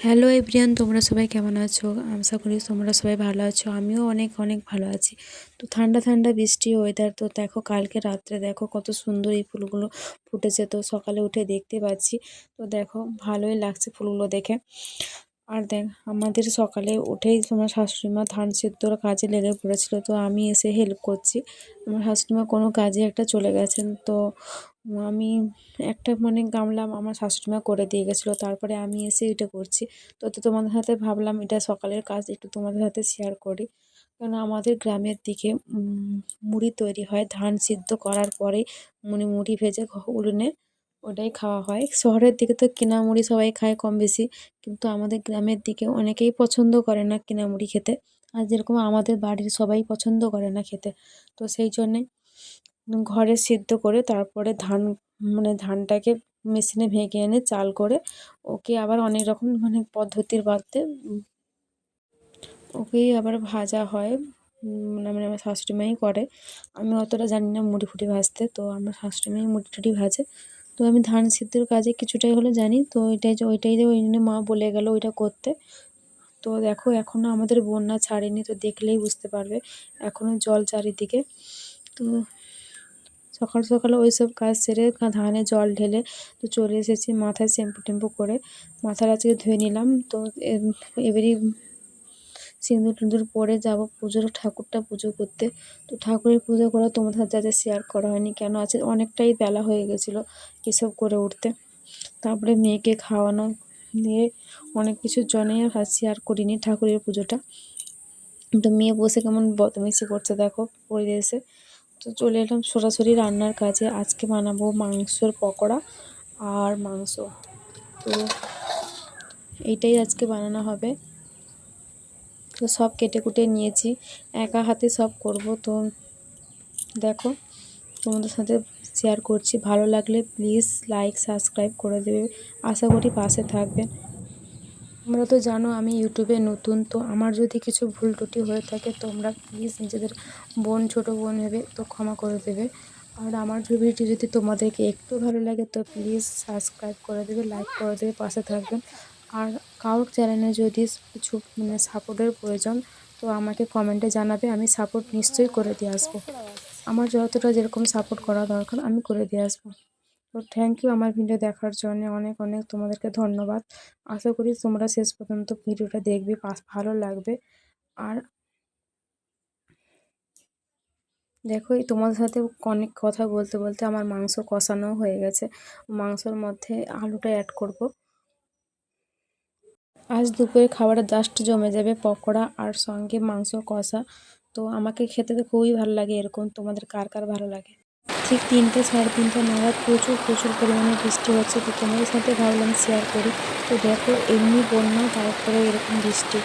Hello everyone তোমরা সবাই কেমন আছো? আশা করি তোমরা সবাই ভালো আছো। আমিও অনেক অনেক ভালো আছি। তো ঠান্ডা ঠান্ডা বৃষ্টি ওয়েদার তো দেখো, কালকে রাত্রে দেখো কত সুন্দর এই ফুলগুলো ফুটেছে। তো সকালে উঠে দেখতে পাচ্ছি। তো দেখো, ভালোই লাগছে ফুলগুলো দেখে। আর দেখ, আমাদের সকালে উঠেই তোমার শাশুড়িমা ধান সেদ্ধর কাজে লেগে পড়েছিল। তো আমি এসে হেল্প করছি। আমার শাশুড়িমা কোনো কাজে একটা চলে গেছেন। তো আমি একটা মানে গামলা আমার শাশুড়ি মা করে দিয়ে গেছিল, তারপরে আমি এসে এটা করছি। তো তো তোমাদের সাথে ভাবলাম এটা সকালের কাজ, একটু তোমাদের সাথে শেয়ার করি। কেন আমাদের গ্রামের দিকে মুড়ি তৈরি হয়, ধান সিদ্ধ করার পরে মানে মুড়ি ভেজে উনুনে ওটাই খাওয়া হয়। শহরের দিকে তো কেনা মুড়ি সবাই খায় কম বেশি, কিন্তু আমাদের গ্রামের দিকে অনেকেই পছন্দ করে না কেনা মুড়ি খেতে। আর যেরকম আমাদের বাড়ির সবাই পছন্দ করে না খেতে। তো সেই জন্যে ঘরে সিদ্ধ করে তারপরে ধান মানে ধানটাকে মেশিনে ভেঙে এনে চাল করে ওকে আবার অনেক রকম মানে পদ্ধতির বাদে ওকেই আবার ভাজা হয়। মানে আমার শাশুড়ি মাই করে। আমি অতটা জানি না মুড়ি ফুটি ভাজতে। তো আমার শাশুড়ি মাই মুড়ি টুড়ি ভাজে। তো আমি ধান সিদ্ধের কাজে কিছুটাই হলে জানি। তো ওইটাই যে ওইটাই যে, ওই জন্য মা বলে গেল ওইটা করতে। তো দেখো এখনও আমাদের বন্যা ছাড়েনি। তো দেখলেই বুঝতে পারবে। এখনও জল চারিদিকে। তো সকাল সকালে ওই সব কাজ সেরে ধানে জল ঢেলে তো চলে এসেছি মাথায় শ্যাম্পু টেম্পু করে। মাথার আজকে ধুয়ে নিলাম তো এবারই সিঁদুর টিঁদুর পরে যাব পুজোর, ঠাকুরটা পুজো করতে। তো ঠাকুরের পুজো করা তোমাদের সাথে যাতে শেয়ার করা হয়নি কেন? আছে অনেকটাই বেলা হয়ে গেছিল এসব করে উঠতে। তারপরে মেয়েকে খাওয়ানো দিয়ে অনেক কিছুর জন্যই শেয়ার করিনি ঠাকুরের পুজোটা। তো মেয়ে বসে কেমন বদমেশি করছে দেখো পরিবেশে। তো চলে এলাম সরাসরি রান্নার কাজে। আজকে বানাবো মাংসর পকোড়া আর মাংস। তো এইটাই আজকে বানানো হবে। তো সব কেটে কুটে নিয়েছি। একা হাতে সব করব। তো দেখো, তোমাদের সাথে শেয়ার করছি। ভালো লাগলে প্লিজ লাইক সাবস্ক্রাইব করে দেবে। আশা করি পাশে থাকবেন তোমরা তো জানো আমি ইউটিউবে নতুন, তো আমার যদি কিছু ভুল ত্রুটি হয়ে থাকে তোমরা প্লিজ নিজেদের বোন, ছোটো বোন ভেবে তো ক্ষমা করে দেবে। আর আমার ভিডিও যদি তোমাদেরকে একটু ভালো লাগে, তো প্লিজ সাবস্ক্রাইব করে দেবে লাইক করে দেবে, পাশে থাকবেন। আর কারোর চ্যানেলে যদি কিছু মানে সাপোর্টের প্রয়োজন, তো আমাকে কমেন্টে জানাবে, আমি সাপোর্ট নিশ্চয়ই করে দিয়ে আসব। আমার যতটা যেরকম সাপোর্ট করা দরকার, আমি করে দিয়ে আসব। তো থ্যাংক ইউ আমার ভিডিও দেখার জন্য অনেক অনেক তোমাদেরকে ধন্যবাদ। আশা করি তোমরা শেষ পর্যন্ত ভিডিওটা দেখবে ভালো লাগবে। আর দেখো তোমাদের সাথে অনেক কথা বলতে বলতে আমার মাংস কষানো হয়ে গেছে। মাংসর মধ্যে আলুটা অ্যাড করব। আজ দুপুরে খাবারটা জাস্ট জমে যাবে পকোড়া আর সঙ্গে মাংস কষা। তো আমাকে খেতে তো খুবই ভালো লাগে, এরকম তোমাদের কার কার ভালো লাগে? ঠিক তিনটে, সাড়ে তিনটে নাগাদ প্রচুর প্রচুর পরিমাণে বৃষ্টি হচ্ছে। তো তোমাদের সাথে ভাবলাম শেয়ার করি। তো দেখো, এমনি বন্যা, তারপরে এরকম বৃষ্টি।